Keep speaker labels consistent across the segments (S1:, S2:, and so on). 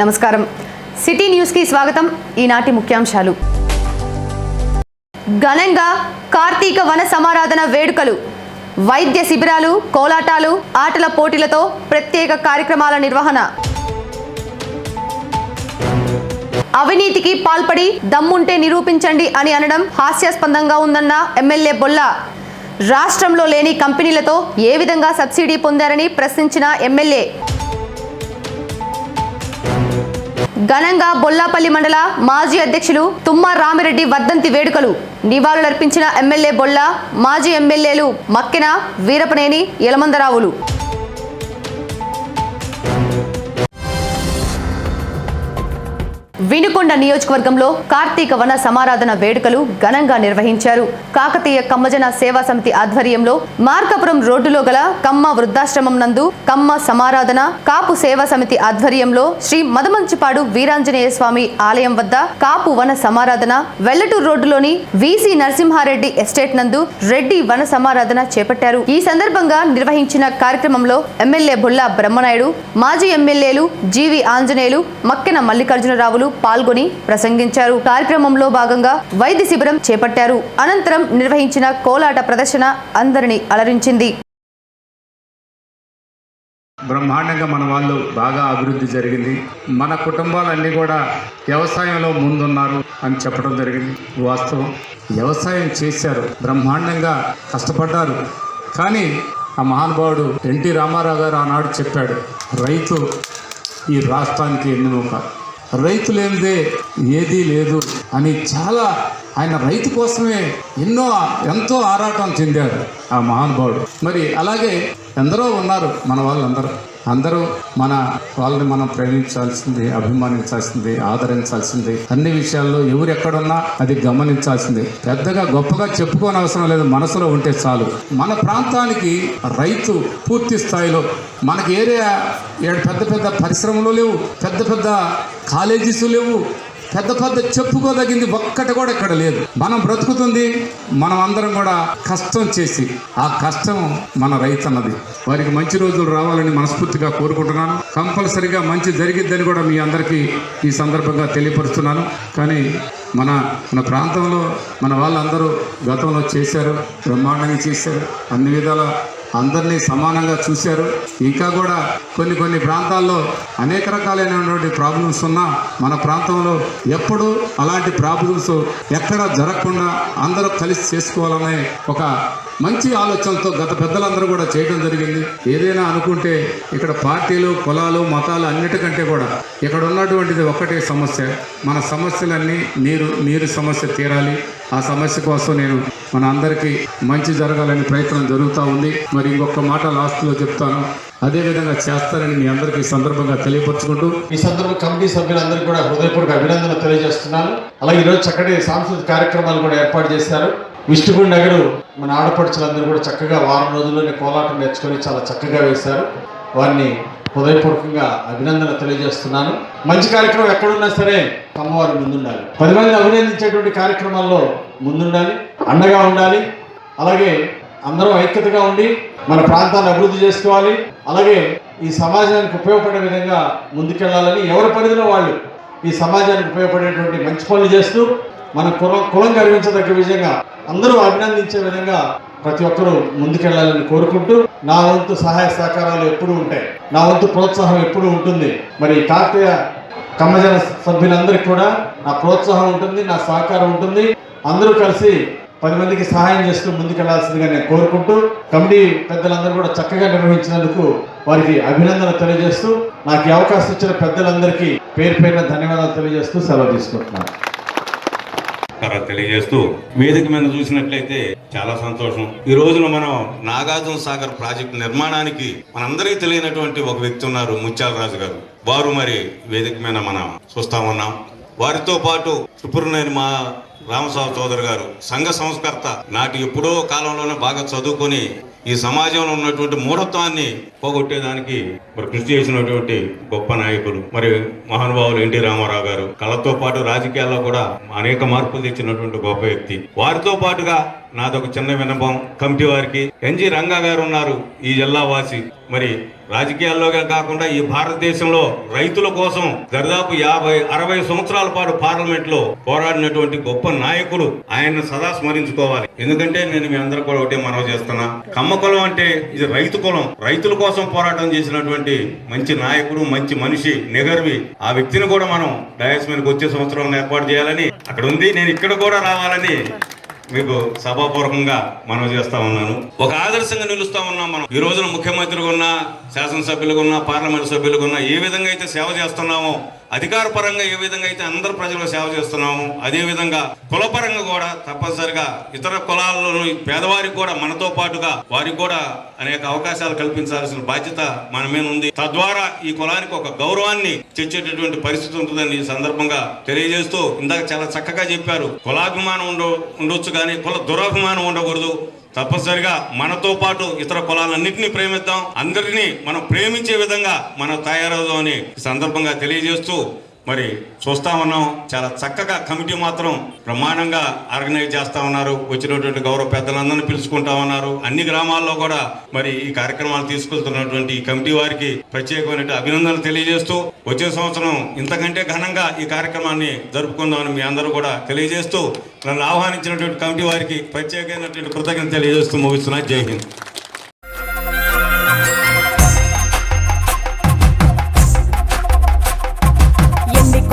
S1: నమస్కారం. సిటీ న్యూస్కి స్వాగతం. ఈనాటి ముఖ్యాంశాలు. ఘనంగా కార్తీక వన సమారాధన వేడుకలు. వైద్య శిబిరాలు కోలాటాలు ఆటల పోటీలతో ప్రత్యేక కార్యక్రమాల నిర్వహణ. అవినీతికి పాల్పడి దమ్ముంటే నిరూపించండి అని అనడం హాస్యాస్పదంగా ఉందన్న ఎమ్మెల్యే బొల్లా. రాష్ట్రంలో లేని కంపెనీలతో ఏ విధంగా సబ్సిడీ పొందారని ప్రశ్నించిన ఎమ్మెల్యే. ఘనంగా బొల్లాపల్లి మండల మాజీ అధ్యక్షులు తుమ్మా రామిరెడ్డి వర్ధంతి వేడుకలు. నివాళులర్పించిన ఎమ్మెల్యే బొల్లా మాజీ ఎమ్మెల్యేలు మక్కెన వీరపనేని యలమందరావులు. వినుకొండ నియోజకవర్గంలో కార్తీక వన సమారాధన వేడుకలు ఘనంగా నిర్వహించారు. కాకతీయ కమ్మజన సేవా సమితి ఆధ్వర్యంలో మార్కాపురం రోడ్డులో గల కమ్మ వృద్ధాశ్రమం నందు కమ్మ సమారాధన కాపు సేవా సమితి ఆధ్వర్యంలో శ్రీ మదమంచిపాడు వీరాంజనేయ స్వామి ఆలయం వద్ద కాపు వన సమారాధన వెల్లటూరు రోడ్డులోని వీసీ నరసింహారెడ్డి ఎస్టేట్ నందు రెడ్డి వన సమారాధన చేపట్టారు. ఈ సందర్భంగా నిర్వహించిన కార్యక్రమంలో ఎమ్మెల్యే బుల్లా బ్రహ్మనాయుడు మాజీ ఎమ్మెల్యేలు జీవి ఆంజనేయులు మక్కెన మల్లికార్జునరావులు పాల్గొని ప్రసంగించారు. కార్యక్రమంలో భాగంగా వైద్య శిబిరం చేపట్టారు. అనంతరం నిర్వహించిన కోలాట ప్రదర్శన అందరినీ అలరించింది.
S2: బ్రహ్మాండంగా మన వాళ్ళు బాగా అభివృద్ధి జరిగింది. మన కుటుంబాలన్నీ కూడా వ్యవసాయంలో ముందున్నారు అని చెప్పడం జరిగింది. వాస్తవం. వ్యవసాయం చేశారు. బ్రహ్మాండంగా కష్టపడ్డారు. కానీ ఆ మహానుభావుడు ఎన్టీ రామారావు గారు ఆనాడు చెప్పాడు రైతు ఈ రాష్ట్రానికి ఎన్నుముక. రైతు లేనిదే ఏదీ లేదు అని చాలా ఆయన రైతు కోసమే ఎన్నో ఎంతో ఆరాటం చెందారు ఆ మహానుభావుడు. మరి అలాగే ఎందరో ఉన్నారు మన వాళ్ళందరూ. అందరూ మన వాళ్ళని మనం ప్రేమించాల్సింది అభిమానించాల్సింది ఆదరించాల్సింది. అన్ని విషయాల్లో ఎవరు ఎక్కడున్నా అది గమనించాల్సింది. పెద్దగా గొప్పగా చెప్పుకోని అవసరం లేదు మనసులో ఉంటే చాలు. మన ప్రాంతానికి రైతు పూర్తి స్థాయిలో మనకి ఏరియా పెద్ద పెద్ద పరిశ్రమలు లేవు పెద్ద పెద్ద కాలేజీస్ లేవు పెద్ద పెద్ద చెప్పుకోదగింది ఒక్కటి కూడా ఇక్కడ లేదు. మనం బ్రతుకుతుంది మనం అందరం కూడా కష్టం చేసి ఆ కష్టం మన రైతు అన్నది వారికి మంచి రోజులు రావాలని మనస్ఫూర్తిగా కోరుకుంటున్నాను. కంపల్సరిగా మంచి జరిగిద్దని కూడా మీ అందరికీ ఈ సందర్భంగా తెలియపరుస్తున్నాను. కానీ మన మన ప్రాంతంలో మన వాళ్ళందరూ గతంలో చేశారు బ్రహ్మాండంగా చేశారు. అన్ని విధాల అందరినీ సమానంగా చూశారు. ఇంకా కూడా కొన్ని కొన్ని ప్రాంతాల్లో అనేక రకాలైనటువంటి ప్రాబ్లమ్స్ ఉన్నా మన ప్రాంతంలో ఎప్పుడు అలాంటి ప్రాబ్లమ్స్ ఎక్కడ జరగకుండా అందరూ కలిసి చేసుకోవాలనే ఒక మంచి ఆలోచనతో గత పెద్దలందరూ కూడా చేయడం జరిగింది. ఏదైనా అనుకుంటే ఇక్కడ పార్టీలు కులాలు మతాలు అన్నిటికంటే కూడా ఇక్కడ ఉన్నటువంటిది ఒక్కటే సమస్య. మన సమస్యలన్నీ నీరు నీరు సమస్య తీరాలి. ఆ సమస్య కోసం నేను మన అందరికీ మంచి జరగాలని ప్రయత్నం జరుగుతూ ఉంది. మరి ఇంకొక మాట లాస్ట్లో చెప్తాను. అదేవిధంగా చేస్తారని మీ అందరికీ సందర్భంగా తెలియపరచుకుంటూ
S3: ఈ సందర్భంగా కమిటీ సభ్యులందరికీ కూడా హృదయపూర్వక అభినందనలు తెలియజేస్తున్నాను. అలాగే ఈరోజు చక్కటి సాంస్కృతిక కార్యక్రమాలు కూడా ఏర్పాటు చేశారు. విష్ణుగుడి నగరు మన ఆడపడుచులందరూ కూడా చక్కగా వారం రోజుల్లోనే కోలాటం నేర్చుకొని చాలా చక్కగా వేశారు. వారిని హృదయపూర్వకంగా అభినందన తెలియజేస్తున్నాను. మంచి కార్యక్రమం ఎక్కడున్నా సరే అమ్మవారు ముందుండాలి. పది మంది అభినందించేటువంటి కార్యక్రమాల్లో ముందుండాలి అండగా ఉండాలి. అలాగే అందరూ ఐక్యతగా ఉండి మన ప్రాంతాన్ని అభివృద్ధి చేసుకోవాలి. అలాగే ఈ సమాజానికి ఉపయోగపడే విధంగా ముందుకెళ్ళాలని ఎవరి పరిధిలో వాళ్ళు ఈ సమాజానికి ఉపయోగపడేటువంటి మంచి పనులు చేస్తూ మన కులం కులం గర్వించదగ్గ విధంగా అందరూ అభినందించే విధంగా ప్రతి ఒక్కరూ ముందుకెళ్ళాలని కోరుకుంటూ నా వంతు సహాయ సహకారాలు ఎప్పుడూ ఉంటాయి. నా వంతు ప్రోత్సాహం ఎప్పుడూ ఉంటుంది. మరి కాకతీయ కమ్మజన సభ్యులందరికీ కూడా నా ప్రోత్సాహం ఉంటుంది నా సహకారం ఉంటుంది. అందరూ కలిసి పది మందికి సహాయం చేస్తూ ముందుకెళ్ళాల్సిందిగా నేను కోరుకుంటూ కమిటీ పెద్దలందరూ కూడా చక్కగా నిర్వహించినందుకు వారికి అభినందన తెలియజేస్తూ నాకు ఈ అవకాశం ఇచ్చిన పెద్దలందరికీ పేరు పేరున ధన్యవాదాలు తెలియజేస్తూ సెలవు తీసుకుంటున్నాను.
S4: తెలియజేస్తూ వేదిక మీద చూసినట్లయితే చాలా సంతోషం. ఈ రోజున మనం నాగార్జున సాగర్ ప్రాజెక్టు నిర్మాణానికి మనందరికీ తెలియనటువంటి ఒక వ్యక్తి ఉన్నారు ముత్యాలరాజు గారు. వారు మరి వేదిక మీద మనం చూస్తా ఉన్నాం. వారితో పాటు సుపురనేని మా రామస్వామి చౌదరి గారు సంఘ సంస్కర్త నాటి ఎప్పుడో కాలంలోనే బాగా చదువుకొని ఈ సమాజంలో ఉన్నటువంటి మూఢత్వాన్ని పోగొట్టేదానికి మరి కృషి చేసినటువంటి గొప్ప నాయకులు. మరి మహానుభావులు ఎన్టీ రామారావు గారు కళతో పాటు రాజకీయాల్లో కూడా అనేక మార్పులు తెచ్చినటువంటి గొప్ప వ్యక్తి. వారితో పాటుగా నాదొక చిన్న విన్నపం. కమిటీ వారికి ఎన్జి రంగా గారు ఉన్నారు ఈ జిల్లా వాసి. మరి రాజకీయాల్లోగా కాకుండా ఈ భారతదేశంలో రైతుల కోసం దరిదాపు యాభై అరవై సంవత్సరాల పాటు పార్లమెంట్లో పోరాడినటువంటి గొప్ప నాయకులు ఆయన సదా స్మరించుకోవాలి. ఎందుకంటే నేను మీ అందరూ కూడా ఒకటే మనవి చేస్తున్నా. కమ్మ కులం అంటే ఇది రైతు కులం. రైతుల కోసం పోరాటం చేసినటువంటి మంచి నాయకుడు మంచి మనిషి నిగర్వి. ఆ వ్యక్తిని కూడా మనం డయాస్ మీదకి వచ్చే సంవత్సరం ఏర్పాటు చేయాలని అక్కడ ఉంది. నేను ఇక్కడ కూడా రావాలని మీకు సభాపూర్వకంగా మనం చేస్తా ఉన్నాను. ఒక ఆదర్శంగా నిలుస్తా ఉన్నాం మనం. ఈ రోజున ముఖ్యమంత్రిగా ఉన్నా శాసనసభ్యులుగా ఉన్నా పార్లమెంట్ సభ్యులుగా ఉన్నా ఏ విధంగా అయితే సేవ చేస్తున్నామో అధికార పరంగా ఏ విధంగా అయితే అందరు ప్రజలకు సేవ చేస్తున్నాము అదే విధంగా కులపరంగా కూడా తప్పనిసరిగా ఇతర కులాలను పేదవారికి కూడా మనతో పాటుగా వారికి కూడా అనేక అవకాశాలు కల్పించాల్సిన బాధ్యత మన మీద ఉంది. తద్వారా ఈ కులానికి ఒక గౌరవాన్ని తెచ్చేటటువంటి పరిస్థితి ఉంటుందని ఈ సందర్భంగా తెలియజేస్తూ ఇందాక చాలా చక్కగా చెప్పారు. కులాభిమానం ఉండ ఉండొచ్చు కానీ కుల దురాభిమానం ఉండకూడదు. తప్పనిసరిగా మనతో పాటు ఇతర కులాలన్నింటినీ ప్రేమిద్దాం. అందరినీ మనం ప్రేమించే విధంగా మనం తయారవుదామని అని సందర్భంగా తెలియజేస్తూ మరి చూస్తా ఉన్నాం చాలా చక్కగా కమిటీ మాత్రం బ్రహ్మాండంగా ఆర్గనైజ్ చేస్తా ఉన్నారు. వచ్చినటువంటి గౌరవ పెద్దలందరినీ పిలుచుకుంటా ఉన్నారు. అన్ని గ్రామాల్లో కూడా మరి ఈ కార్యక్రమాలు తీసుకెళ్తున్నటువంటి ఈ కమిటీ వారికి ప్రత్యేకమైన అభినందనలు తెలియజేస్తూ వచ్చే సంవత్సరం ఇంతకంటే ఘనంగా ఈ కార్యక్రమాన్ని జరుపుకుందామని మీ అందరూ కూడా తెలియజేస్తూ నన్ను ఆహ్వానించినటువంటి కమిటీ వారికి ప్రత్యేకమైనటువంటి కృతజ్ఞత తెలియజేస్తూ ముగిస్తున్నా. జై హింద్.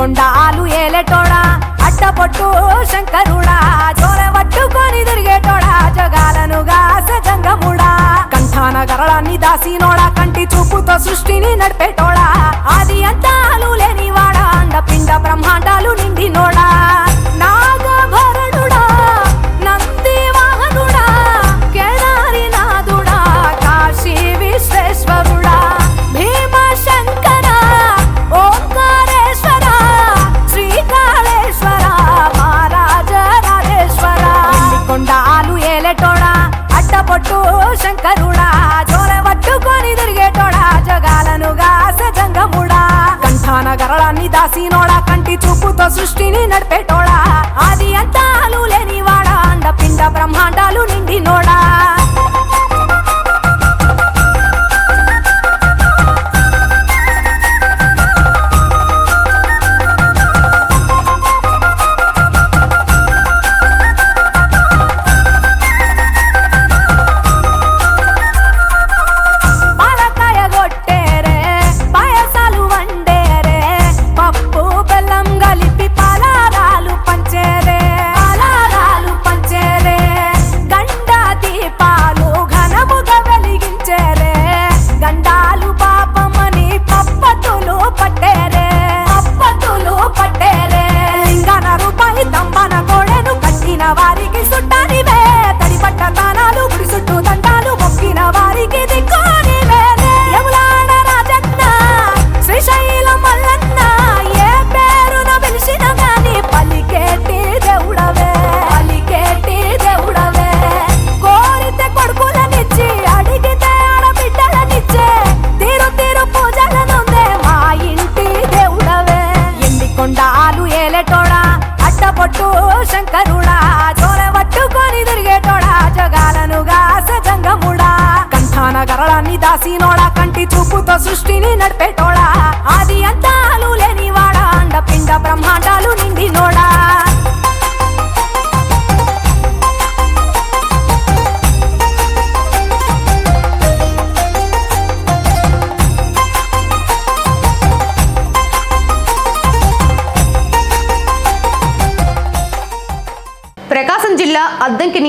S5: కొండాలు ఏలేటోడా అట్టపొట్టు శంకరుడా చోర పట్టుకొని తిరిగేటోడా జగాలను సజంగముడా కంఠాన గరళాన్ని దాసినోడా కంటి చూపుతో సృష్టిని నడిపేటోడా. ఆది అంతాలు లేనివాడా అండ పిండ బ్రహ్మాండాలు నిండినోడా.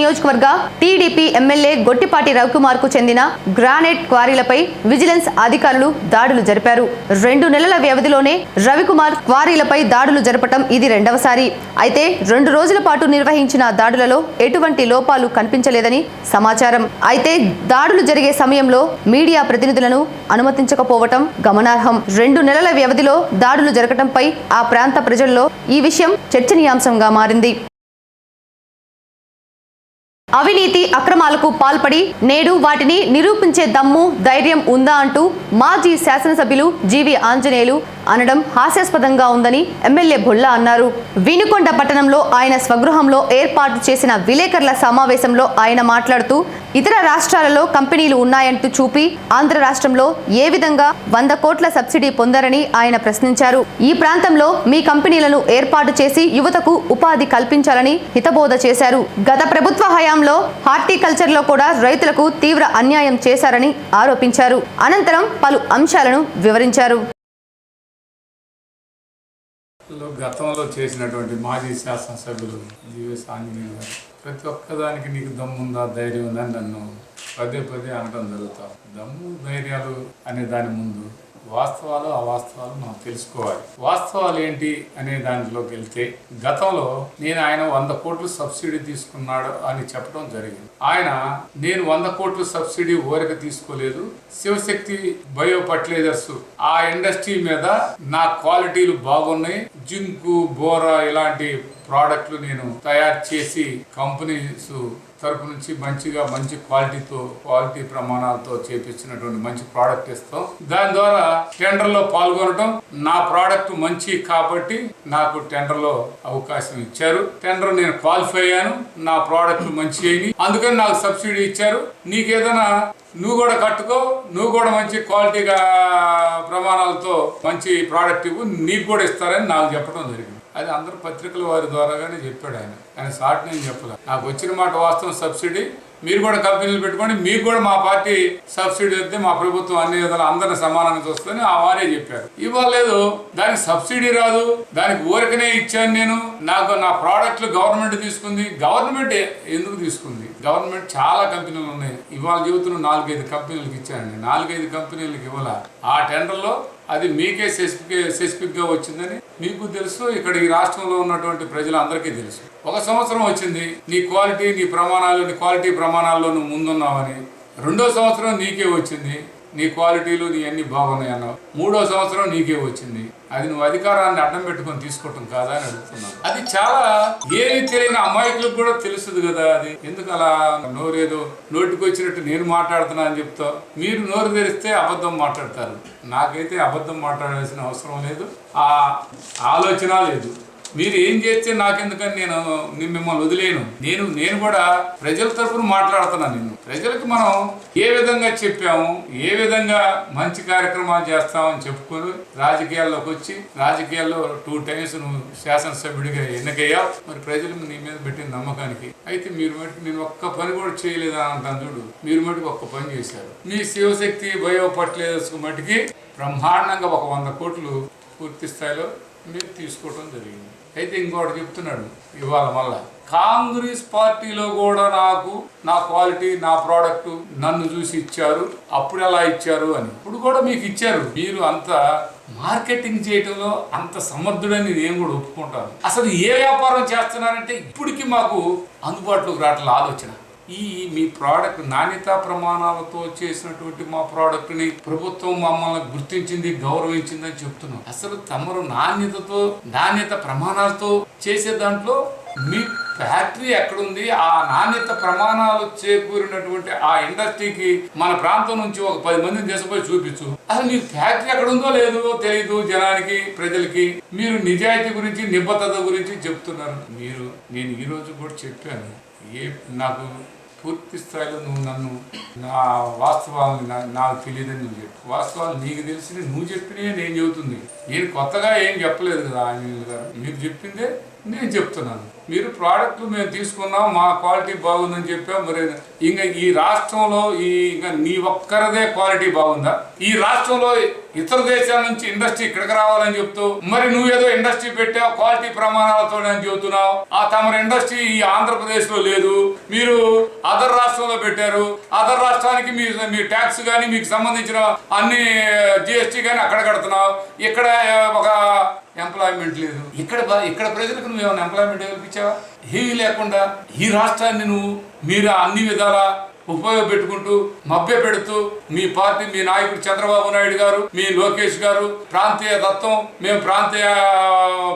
S1: నియోజకవర్గ టీడీపీ ఎమ్మెల్యే గొట్టిపాటి రవికుమార్కు చెందిన గ్రానైట్ క్వారీలపై విజిలెన్స్ అధికారులు దాడులు జరిపారు. రెండు నెలల వ్యవధిలోనే రవికుమార్ క్వారీలపై దాడులు జరపటం ఇది రెండవసారి. అయితే రెండు రోజుల పాటు నిర్వహించిన దాడులలో ఎటువంటి లోపాలు కనిపించలేదని సమాచారం. అయితే దాడులు జరిగే సమయంలో మీడియా ప్రతినిధులను అనుమతించకపోవటం గమనార్హం. రెండు నెలల వ్యవధిలో దాడులు జరగటంపై ఆ ప్రాంత ప్రజల్లో ఈ విషయం చర్చనీయాంశంగా మారింది. అవినీతి అక్రమాలకు పాల్పడి నేడు వాటిని నిరూపించే దమ్ము ధైర్యం ఉందా అంటూ మాజీ శాసనసభ్యులు జీవి ఆంజనేయులు అనడం హాస్యాస్పదంగా ఉందని ఎమ్మెల్యే బుల్లా అన్నారు. వినుకొండ పట్టణంలో ఆయన స్వగృహంలో ఏర్పాటు చేసిన విలేకరుల సమావేశంలో ఆయన మాట్లాడుతూ ఇతర రాష్ట్రాలలో కంపెనీలు ఉన్నాయంటూ చూపి ఆంధ్ర రాష్ట్రంలో ఏ విధంగా వంద కోట్ల సబ్సిడీ పొందారని ఆయన ప్రశ్నించారు. ఈ ప్రాంతంలో మీ కంపెనీలను ఏర్పాటు చేసి యువతకు ఉపాధి కల్పించాలని హితబోధ చేశారు. గత ప్రభుత్వ హయాంలో హార్టికల్చర్లో కూడా రైతులకు తీవ్ర అన్యాయం చేశారని ఆరోపించారు. అనంతరం పలు అంశాలను వివరించారు.
S2: గతంలో చేసినటువంటి మాజీ శాసనసభ్యులు జీవీఎస్ ఆంజనేయులు గారు ప్రతి ఒక్కదానికి నీకు దమ్ముందా ధైర్యం ఉందా అని నన్ను పదే పదే అనడం జరుగుతాం దమ్ము ధైర్యాలు అనే దాని ముందు వాస్తవాలు అవాస్తవాలు మనం తెలుసుకోవాలి. వాస్తవాలు ఏంటి అనే దాంట్లోకి వెళ్తే గతంలో నేను ఆయన వంద కోట్లు సబ్సిడీ తీసుకున్నాడు అని చెప్పడం జరిగింది. ఆయన నేను వంద కోట్లు సబ్సిడీ ఓరిక తీసుకోలేదు శివశక్తి బయో ఫర్టిలైజర్స్ ఆ ఇండస్ట్రీ మీద నా క్వాలిటీలు బాగున్నాయి జింకు బోరా ఇలాంటి ప్రోడక్ట్లు నేను తయారు చేసి కంపెనీస్ తరపు నుంచి మంచిగా మంచి క్వాలిటీతో క్వాలిటీ ప్రమాణాలతో చేపించినటువంటి మంచి ప్రోడక్ట్ ఇస్తాం. దాని ద్వారా టెండర్లో పాల్గొనడం నా ప్రోడక్ట్ మంచి కాబట్టి నాకు టెండర్లో అవకాశం ఇచ్చారు. టెండర్ నేను క్వాలిఫై అయ్యాను. నా ప్రోడక్ట్ మంచి అయింది. అందుకని నాకు సబ్సిడీ ఇచ్చారు. నీకేదైనా నువ్వు కూడా కట్టుకో నువ్వు కూడా మంచి క్వాలిటీగా ప్రమాణాలతో మంచి ప్రోడక్ట్ ఇవ్వు నీకు కూడా ఇస్తారని నాకు చెప్పడం జరిగింది. అది అందరు పత్రికల వారి ద్వారాగానే చెప్పాడు ఆయన. ఆయన షార్ట్ నేను చెప్పలే. నాకు వచ్చిన మాట వాస్తవం సబ్సిడీ. మీరు కూడా కంపెనీలు పెట్టుకోండి. మీకు కూడా మా పార్టీ సబ్సిడీ వస్తే మా ప్రభుత్వం అన్ని విధాలు అందరిని సమానంగా చూస్తుందని ఆ వారే చెప్పారు. ఇవ్వలేదు దానికి సబ్సిడీ రాదు. దానికి ఊరికనే ఇచ్చాను నేను. నాకు నా ప్రోడక్ట్లు గవర్నమెంట్ తీసుకుంది. గవర్నమెంట్ ఎందుకు తీసుకుంది? గవర్నమెంట్ చాలా కంపెనీలు ఉన్నాయి. ఇవాళ చెబుతున్న నాలుగైదు కంపెనీలకు ఇచ్చానండి. నాలుగైదు కంపెనీలకు ఇవ్వాల ఆ టెండర్లో అది మీకే స్పెసిఫిక్ స్పెసిఫిక్గా వచ్చిందని మీకు తెలుసు ఇక్కడ ఈ రాష్ట్రంలో ఉన్నటువంటి ప్రజలందరికీ తెలుసు. ఒక సంవత్సరం వచ్చింది నీ క్వాలిటీ నీ ప్రమాణాలు నీ క్వాలిటీ ప్రమాణాల్లో నువ్వు ముందున్నావని. రెండో సంవత్సరం నీకే వచ్చింది నీ క్వాలిటీలు నీ అన్ని బాగున్నాయి అన్నావు. మూడో సంవత్సరం నీకే వచ్చింది. అది నువ్వు అధికారాన్ని అడ్డం పెట్టుకొని తీసుకోవటం కాదా అని అడుగుతున్నాను. అది చాలా ఏమి తెలియని అమాయకులకు కూడా తెలుస్తుంది కదా అది. ఎందుకు అలా నోరేదో నోటికి వచ్చినట్టు నేను మాట్లాడుతున్నా అని చెప్తా మీరు నోరు తెరిస్తే అబద్ధం మాట్లాడతారు. నాకైతే అబద్ధం మాట్లాడాల్సిన అవసరం లేదు. ఆ ఆలోచన లేదు. మీరు ఏం చేస్తే నాకెందుకని నేను నేను మిమ్మల్ని వదిలేను నేను నేను కూడా ప్రజల తరఫున మాట్లాడుతున్నాను నిన్ను. ప్రజలకు మనం ఏ విధంగా చెప్పాము ఏ విధంగా మంచి కార్యక్రమాలు చేస్తామని చెప్పుకొని రాజకీయాల్లోకి వచ్చి రాజకీయాల్లో టూ టైమ్స్ నువ్వు శాసనసభ్యుడిగా ఎన్నికయ్యావు. మరి ప్రజలు నీ మీద పెట్టిన నమ్మకానికి. అయితే మీరు మటుకు నేను ఒక్క పని కూడా చేయలేదా అంటాను చూడు. మీరు మటుకు ఒక్క పని చేశారు. మీ శివశక్తి బయో పట్టలేదు మటుకి బ్రహ్మాండంగా ఒక వంద కోట్లు పూర్తి స్థాయిలో మీరు తీసుకోవడం జరిగింది. అయితే ఇంకోటి చెప్తున్నాడు ఇవాళ మళ్ళా. కాంగ్రెస్ పార్టీలో కూడా నాకు నా క్వాలిటీ నా ప్రోడక్ట్ నన్ను చూసి ఇచ్చారు. అప్పుడు ఎలా ఇచ్చారు అని. ఇప్పుడు కూడా మీకు ఇచ్చారు. మీరు అంత మార్కెటింగ్ చేయడంలో అంత సమర్థుడని నేను కూడా ఒప్పుకుంటాను. అసలు ఏ వ్యాపారం చేస్తున్నారంటే ఇప్పటికీ మాకు అందుబాటులోకి రావట్ల ఆలోచన. ఈ మీ ప్రోడక్ట్ నాణ్యతా ప్రమాణాలతో చేసినటువంటి మా ప్రోడక్ట్ని ప్రభుత్వం మమ్మల్ని గుర్తించింది గౌరవించిందని చెప్తున్నాం. అసలు తమరు నాణ్యతతో నాణ్యత ప్రమాణాలతో చేసే దాంట్లో మీ ఫ్యాక్టరీ ఎక్కడుంది? ఆ నాణ్యత ప్రమాణాలు చేకూరినటువంటి ఆ ఇండస్ట్రీకి మన ప్రాంతం నుంచి ఒక పది మందిని తీసుకుపోయి చూపించు. అసలు మీ ఫ్యాక్టరీ ఎక్కడ ఉందో లేదో తెలియదు జనానికి ప్రజలకి. మీరు నిజాయితీ గురించి నిబద్ధత గురించి చెప్తున్నారు. మీరు నేను ఈరోజు కూడా చెప్పాను. ఏ నాకు పూర్తి స్థాయిలో నువ్వు నన్ను నా వాస్తవాలని నా- నాకు తెలియదని నువ్వు చెప్పు. వాస్తవాలు నీకు తెలిసి నువ్వు చెప్పినే నేను చెబుతుంది. నేను కొత్తగా ఏం చెప్పలేదు కదా ఆంజనేయులు గారు. మీరు చెప్పిందే నేను చెప్తున్నాను. మీరు ప్రోడక్ట్లు మేము తీసుకున్నాం మా క్వాలిటీ బాగుందని చెప్పాం మరి ఇంకా ఈ రాష్ట్రంలో ఈ ఇంకా నీ ఒక్కరదే క్వాలిటీ బాగుందా? ఈ రాష్ట్రంలో ఇతర దేశాల నుంచి ఇండస్ట్రీ ఇక్కడికి రావాలని చెప్తూ మరి నువ్వేదో ఇండస్ట్రీ పెట్టావు క్వాలిటీ ప్రమాణాలతో అని చెబుతున్నావు. ఆ తమ ఇండస్ట్రీ ఈ ఆంధ్రప్రదేశ్లో లేదు. మీరు అదర్ రాష్ట్రంలో పెట్టారు. అదర్ రాష్ట్రానికి మీ మీ ట్యాక్స్ కానీ మీకు సంబంధించిన అన్ని జిఎస్టీ కానీ అక్కడ కడుతున్నావు. ఇక్కడ ఒక ఎంప్లాయ్మెంట్ లేదు. ఇక్కడ ఇక్కడ ప్రజలకు నువ్వు ఏమైనా ఎంప్లాయ్మెంట్ కల్పించావా ఏమీ లేకుండా ఈ రాష్ట్రాన్ని నువ్వు మీరు అన్ని విధాలా ఉపయోగపెట్టుకుంటూ మభ్య పెడుతూ మీ పార్టీ మీ నాయకుడు చంద్రబాబు నాయుడు గారు మీ లోకేష్ గారు ప్రాంతీయ తత్వం మేము ప్రాంతీయ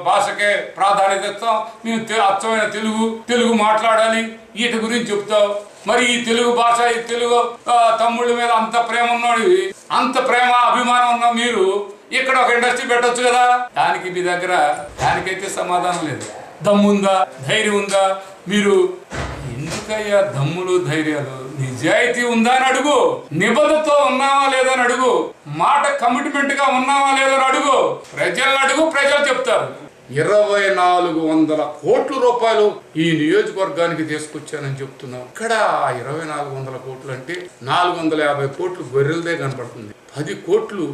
S2: భాషకే ప్రాధాన్యత ఇస్తాం. మేము అచ్చమైన తెలుగు తెలుగు మాట్లాడాలి. వీటి గురించి చెప్తావు మరి ఈ తెలుగు భాష ఈ తెలుగు తమ్ముళ్ళ మీద అంత ప్రేమ ఉన్నాడు అంత ప్రేమ అభిమానం ఉన్న మీరు ఇక్కడ ఒక ఇండస్ట్రీ పెట్టొచ్చు కదా? దానికి మీ దగ్గర దానికైతే సమాధానం లేదు. దమ్ముందా? ధైర్యం ఉందా? మీరు ఎందుకయ్యా దమ్ములు ధైర్యాలు? నిజాయితీ ఉందా అని అడుగు. నిబద్ధతో ఉన్నావా లేదా అని అడుగు. మాట కమిట్మెంట్గా ఉన్నావా లేదా అని అడుగు. ప్రజలను అడుగు ప్రజలు చెప్తారు. ఇరవై నాలుగు వందల కోట్ల రూపాయలు ఈ నియోజకవర్గానికి తీసుకొచ్చానని చెప్తున్నాం. ఇక్కడ ఇరవై నాలుగు వందల కోట్లు అంటే నాలుగు వందల యాభై కోట్లు గొర్రెలదే కనపడుతుంది పది కోట్లు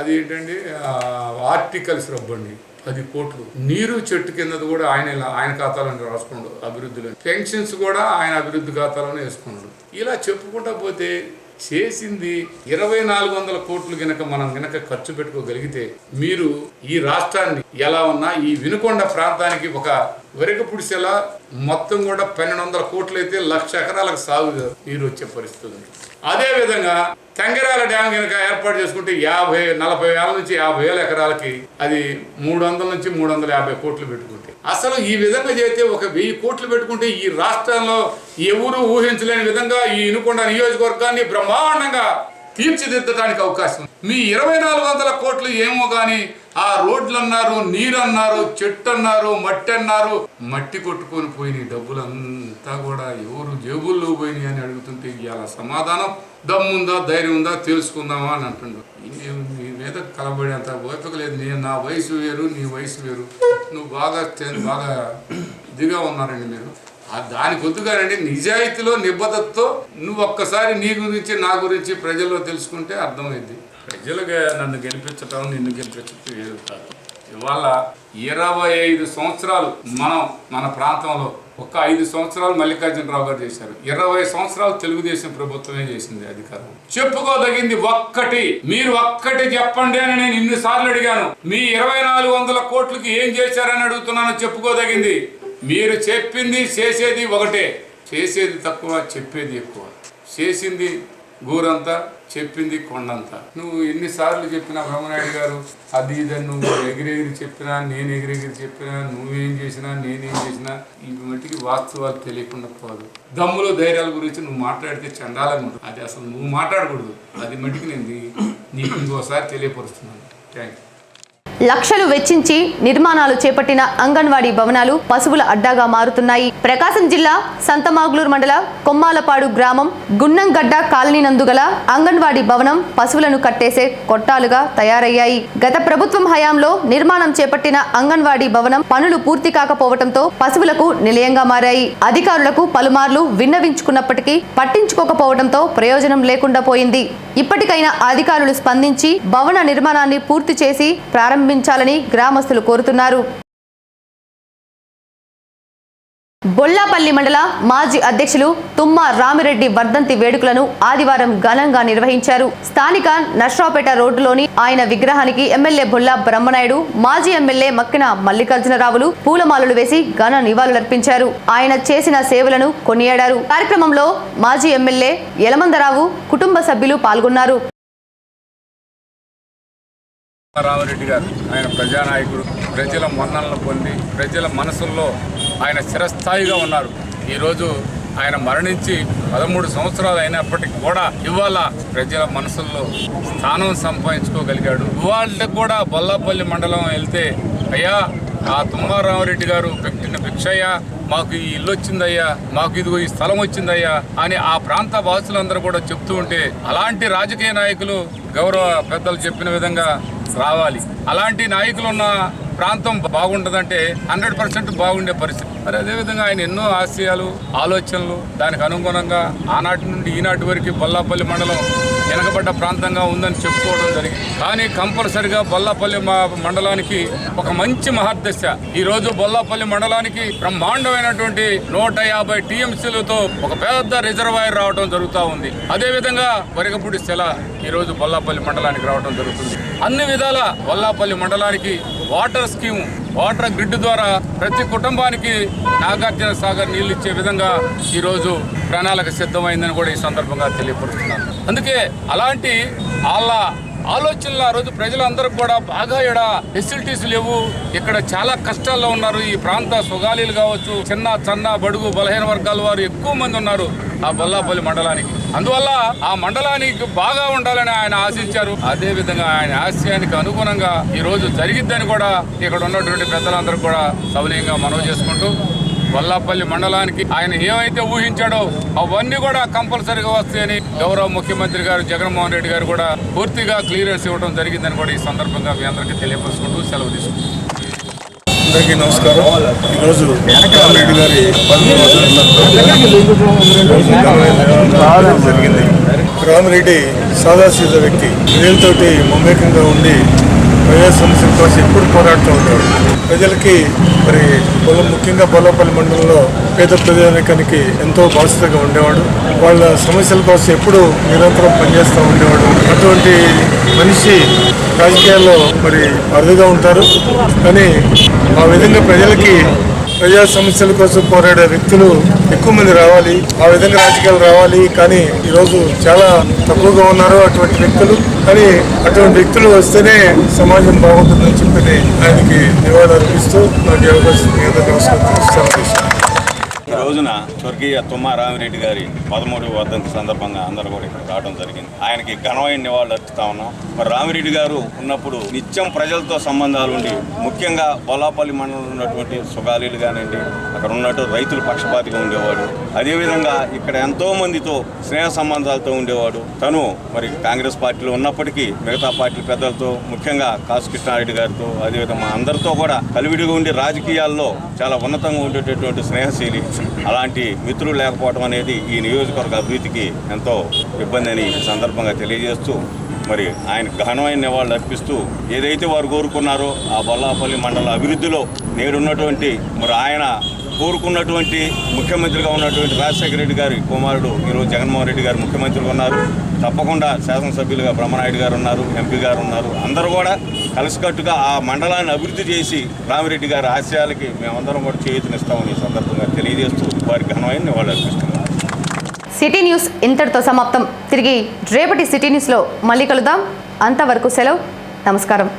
S2: అది ఏంటండి ఆర్టికల్స్ రబ్బండి. పది కోట్లు నీరు చెట్టు కిందది కూడా ఆయన ఇలా- ఆయన ఖాతాలోనే రాసుకున్నాడు అభివృద్ధిలో పెన్షన్స్ కూడా ఆయన అభివృద్ధి ఖాతాలోనే వేసుకున్నాడు ఇలా చెప్పుకుంటా పోతే చేసింది ఇరవై నాలుగు వందల కోట్లు గనక మనం గనక ఖర్చు పెట్టుకోగలిగితే మీరు ఈ రాష్ట్రాన్ని ఎలా ఉన్నా ఈ వినుకొండ ప్రాంతానికి ఒక వెరక పుడిసేలా మొత్తం కూడా పన్నెండు వందల కోట్లు అయితే లక్ష ఎకరాలకు సాగు నీరు వచ్చే పరిస్థితి ఉంది. అదే విధంగా తంగరాల డ్యామ్ కనుక ఏర్పాటు చేసుకుంటే యాభై నలభై వేల నుంచి యాభై వేల ఎకరాలకి అది మూడు వందల నుంచి మూడు వందల యాభై కోట్లు పెట్టుకుంటే. అసలు ఈ విధంగా చేస్తే ఒక వెయ్యి కోట్లు పెట్టుకుంటే ఈ రాష్ట్రంలో ఎవరు ఊహించలేని విధంగా ఈ ఇనుకొండ నియోజకవర్గాన్ని బ్రహ్మాండంగా తీర్చిదిద్దడానికి అవకాశం మీ ఇరవై నాలుగు వందల కోట్లు ఏమో కానీ ఆ రోడ్లు అన్నారు నీరు అన్నారు చెట్టు అన్నారు మట్టి అన్నారు మట్టి కొట్టుకొని పోయినాయి డబ్బులంతా కూడా. ఎవరు జేబుల్లో పోయినాయి అని అడుగుతుంటే ఇవాళ సమాధానం దమ్ముందా ధైర్యం ఉందా తెలుసుకుందామా అని అంటుండు. నీ మీద కలబడేంత ఓపిక లేదు. నేను నా వయసు వేరు నీ వయసు వేరు. నువ్వు బాగా బాగా ఇదిగా ఉన్నారండి మీరు. ఆ దాని కొద్దుగానండి నిజాయితీలో నిబద్ధతతో నువ్వు ఒక్కసారి నీ గురించి నా గురించి ప్రజల్లో తెలుసుకుంటే అర్థమైంది ప్రజలుగా నన్ను గెలిపించటం నిన్ను గెలిపించటం ఏది కాదు. ఇవాళ ఇరవై ఐదు సంవత్సరాలు మనం మన ప్రాంతంలో ఒక ఐదు సంవత్సరాలు మల్లికార్జునరావు గారు చేశారు. ఇరవై సంవత్సరాలు తెలుగుదేశం ప్రభుత్వమే చేసింది అధికారం. చెప్పుకోదగింది ఒక్కటి. మీరు ఒక్కటి చెప్పండి అని నేను ఇన్నిసార్లు అడిగాను. మీ ఇరవై నాలుగు వందల కోట్లకి ఏం చేశారని అడుగుతున్నాను చెప్పుకోదగింది. మీరు చెప్పింది చేసేది ఒకటే. చేసేది తక్కువ చెప్పేది ఎక్కువ. చేసింది గూరంతా చెప్పింది కొండంతా. నువ్వు ఎన్నిసార్లు చెప్పినా బ్రహ్మనాయుడు గారు అది ఇదని నువ్వు ఎగిరెగిరి చెప్పినా నేను ఎగిరెగిరి చెప్పినా నువ్వేం చేసినా నేనేం చేసినా ఇవి మట్టికి వాస్తవాలు తెలియకుండా పోదు. దమ్ములు ధైర్యాల గురించి నువ్వు మాట్లాడితే చండాలని ఉంటుంది. అది అసలు నువ్వు మాట్లాడకూడదు. అది మట్టికి నేను నీకు ఇంకోసారి తెలియపరుస్తున్నాను. థ్యాంక్ యూ
S1: లక్షలు వెచ్చించి నిర్మాణాలు చేపట్టిన అంగన్వాడీ భవనాలు పశువుల అడ్డాగా మారుతున్నాయి. ప్రకాశం జిల్లా సంతమాగులూరు మండల కొమ్మాలపాడు గ్రామం గున్నంగడ్డ కాలనీ నందుగల అంగన్వాడీ భవనం పశువులను కట్టేసే కొట్టాలుగా తయారయ్యాయి. గత ప్రభుత్వం హయాంలో నిర్మాణం చేపట్టిన అంగన్వాడీ భవనం పనులు పూర్తి కాకపోవడంతో పశువులకు నిలయంగా మారాయి. అధికారులకు పలుమార్లు విన్నవించుకున్నప్పటికీ పట్టించుకోకపోవడంతో ప్రయోజనం లేకుండా పోయింది. ఇప్పటికైనా అధికారులు స్పందించి భవన నిర్మాణాన్ని పూర్తి చేసి ప్రారంభించాలని గ్రామస్తులు కోరుతున్నారు. బొల్లాపల్లి మండల మాజీ అధ్యక్షులు తుమ్మ రామిరెడ్డి వర్ధంతి వేడుకలను ఆదివారం ఘనంగా నిర్వహించారు. స్థానిక నష్రాపేట రోడ్డులోని ఆయన విగ్రహానికి ఎమ్మెల్యే బొల్లా బ్రహ్మనాయుడు మాజీ ఎమ్మెల్యే మక్కిన మల్లికార్జునరావులు పూలమాలలు వేసి ఘన నివాళులర్పించారు. ఆయన చేసిన సేవలను కొనియాడారు. కార్యక్రమంలో మాజీ ఎమ్మెల్యే యలమందరావు కుటుంబ సభ్యులు పాల్గొన్నారు.
S2: రామరెడ్డి గారు ఆయన ప్రజానాయకుడు. ప్రజల మన్నలను పొంది ప్రజల మనసుల్లో ఆయన చిరస్థాయిగా ఉన్నారు. ఈరోజు ఆయన మరణించి పదమూడు సంవత్సరాలు అయినప్పటికీ కూడా ఇవాళ ప్రజల మనసుల్లో స్థానం సంపాదించుకోగలిగాడు. ఇవాళ కూడా బొల్లాపల్లి మండలం వెళ్తే అయ్యా ఆ తుమ్మారామరెడ్డి గారు పెట్టిన భిక్షయ్య మాకు ఈ ఇల్లు వచ్చిందయ్యా మాకు ఇదిగో ఈ స్థలం వచ్చిందయ్యా అని ఆ ప్రాంత వాసులందరూ కూడా చెప్తూ ఉంటే అలాంటి రాజకీయ నాయకులు గౌరవ పెద్దలు చెప్పిన విధంగా రావాలి. అలాంటి నాయకులు ఉన్న ప్రాంతం బాగుంటుందంటే హండ్రెడ్ పర్సెంట్ బాగుండే పరిస్థితి. మరి అదేవిధంగా ఆయన ఎన్నో ఆశయాలు ఆలోచనలు దానికి అనుగుణంగా ఆనాటి నుండి ఈనాటి వరకు బొల్లాపల్లి మండలం వెనకబడ్డ ప్రాంతంగా ఉందని చెప్పుకోవడం జరిగింది. కానీ కంపల్సరిగా బొల్లాపల్లి మండలానికి ఒక మంచి మహర్దశ. ఈ రోజు బొల్లాపల్లి మండలానికి బ్రహ్మాండమైనటువంటి నూట యాభై టీఎంసీలతో ఒక పెద్ద రిజర్వాయర్ రావడం జరుగుతూ ఉంది. అదేవిధంగా వరిగపూడి శిల ఈ రోజు బొల్లాపల్లి మండలానికి రావడం జరుగుతుంది. అన్ని విధాల బొల్లాపల్లి మండలానికి వాటర్ స్కీమ్ వాటర్ గ్రిడ్ ద్వారా ప్రతి కుటుంబానికి నాగార్జున సాగర్ నీళ్ళు ఇచ్చే విధంగా ఈరోజు ప్రణాళిక సిద్ధమైందని కూడా ఈ సందర్భంగా తెలియపరుస్తున్నాను. అందుకే అలాంటి వాళ్ళ ఆలోచనలు ఆ రోజు ప్రజలందరూ కూడా బాగా ఇక్కడ ఫెసిలిటీస్ లేవు. ఇక్కడ చాలా కష్టాల్లో ఉన్నారు. ఈ ప్రాంత సుగాలీలు కావచ్చు చిన్న చన్న బడుగు బలహీన వర్గాల వారు ఎక్కువ మంది ఉన్నారు ఆ బొల్లాపల్లి మండలానికి. అందువల్ల ఆ మండలానికి బాగా ఉండాలని ఆయన ఆశించారు. అదే విధంగా ఆయన ఆశయానికి అనుగుణంగా ఈ రోజు జరిగిద్దని కూడా ఇక్కడ ఉన్నటువంటి పెద్దలందరూ కూడా సవనీయంగా మనవి చేసుకుంటూ వల్లాపల్లి మండలానికి ఆయన ఏమైతే ఊహించాడో అవన్నీ కూడా కంపల్సరీగా వస్తాయని గౌరవ ముఖ్యమంత్రి గారు జగన్మోహన్ రెడ్డి గారు కూడా పూర్తిగా క్లియరెన్స్ ఇవ్వడం జరిగిందని కూడా ఈ సందర్భంగా మీ అందరికీ తెలియపరుచుకుంటూ సెలవు తీసుకుంటాం
S6: అందరికీ నమస్కారం. ఈరోజు రామరెడ్డి గారి జరిగింది రామరెడ్డి సాదాసీద వ్యక్తి. వీళ్ళతోటి మమేకంగా ఉండి ప్రజా సమస్యల కోసం ఎప్పుడు పోరాడుతూ ఉంటాడు ప్రజలకి మరి పొలం ముఖ్యంగా బొల్లపల్లి మండలంలో పేద ప్రజానికానికి ఎంతో బాధ్యతగా ఉండేవాడు. వాళ్ళ సమస్యల కోసం ఎప్పుడు నిరంతరం పనిచేస్తూ ఉండేవాడు. అటువంటి మనిషి రాజకీయాల్లో మరి అరుదుగా ఉంటారు. కానీ ఆ విధంగా ప్రజలకి ప్రజా సమస్యల కోసం పోరాడే వ్యక్తులు ఎక్కువ మంది రావాలి. ఆ విధంగా రాజకీయాలు రావాలి. కానీ ఈరోజు చాలా తక్కువగా ఉన్నారు అటువంటి వ్యక్తులు. కానీ అటువంటి వ్యక్తులు వస్తేనే సమాజం బాగుంటుందని చెప్పి ఆయనకి నివాళులు అర్పిస్తూ నాకు అవకాశం మీ నమస్కారం
S4: రోజున స్వర్గీయ తుమ్మా రామిరెడ్డి గారి పదమూడు వర్ధంతి సందర్భంగా అందరూ కూడా ఇక్కడ రావడం జరిగింది. ఆయనకి ఘనమైన నివాళులు అర్పిస్తా ఉన్నాం. మరి రామిరెడ్డి గారు ఉన్నప్పుడు నిత్యం ప్రజలతో సంబంధాలు ఉండి ముఖ్యంగా బొల్లాపల్లి మండలంలో ఉన్నటువంటి సుగాలీలు కానివ్వండి అక్కడ ఉన్నట్టు రైతులు పక్షపాతిగా ఉండేవాడు. అదేవిధంగా ఇక్కడ ఎంతో మందితో స్నేహ సంబంధాలతో ఉండేవాడు. తను మరి కాంగ్రెస్ పార్టీలో ఉన్నప్పటికీ మిగతా పార్టీ పెద్దలతో ముఖ్యంగా కాసు కృష్ణారెడ్డి గారితో అదేవిధంగా అందరితో కూడా కలివిడిగా ఉండి రాజకీయాల్లో చాలా ఉన్నతంగా ఉండేటటువంటి స్నేహశీలి. అలాంటి మిత్రులు లేకపోవడం అనేది ఈ నియోజకవర్గ అభివృద్ధికి ఎంతో ఇబ్బంది అని సందర్భంగా తెలియజేస్తూ మరి ఆయన ఘనమైన నివాళులు అర్పిస్తూ ఏదైతే వారు కోరుకున్నారో ఆ బొల్లాపల్లి మండల అభివృద్ధిలో నేడున్నటువంటి మరి ఆయన కోరుకున్నటువంటి ముఖ్యమంత్రిగా ఉన్నటువంటి రాజశేఖర రెడ్డి గారి కుమారుడు ఈరోజు జగన్మోహన్ రెడ్డి గారు ముఖ్యమంత్రిగా ఉన్నారు. తప్పకుండా శాసనసభ్యులుగా బ్రహ్మనాయుడు గారు ఉన్నారు ఎంపీ గారు ఉన్నారు. అందరూ కూడా కలిసికట్టుగా ఆ మండలాన్ని అభివృద్ధి చేసి రామిరెడ్డి గారి ఆశయాలకి మేమందరం కూడా చేయూతనిస్తామని ఈ సందర్భంగా తెలియజేస్తూ వారికి ఘనమైన నివాళులు అర్పిస్తున్నాం.
S1: సిటీ న్యూస్ ఇంతటితో సమాప్తం. తిరిగి రేపటి సిటీ న్యూస్లో మళ్ళీ కలుద్దాం. అంతవరకు సెలవు. నమస్కారం.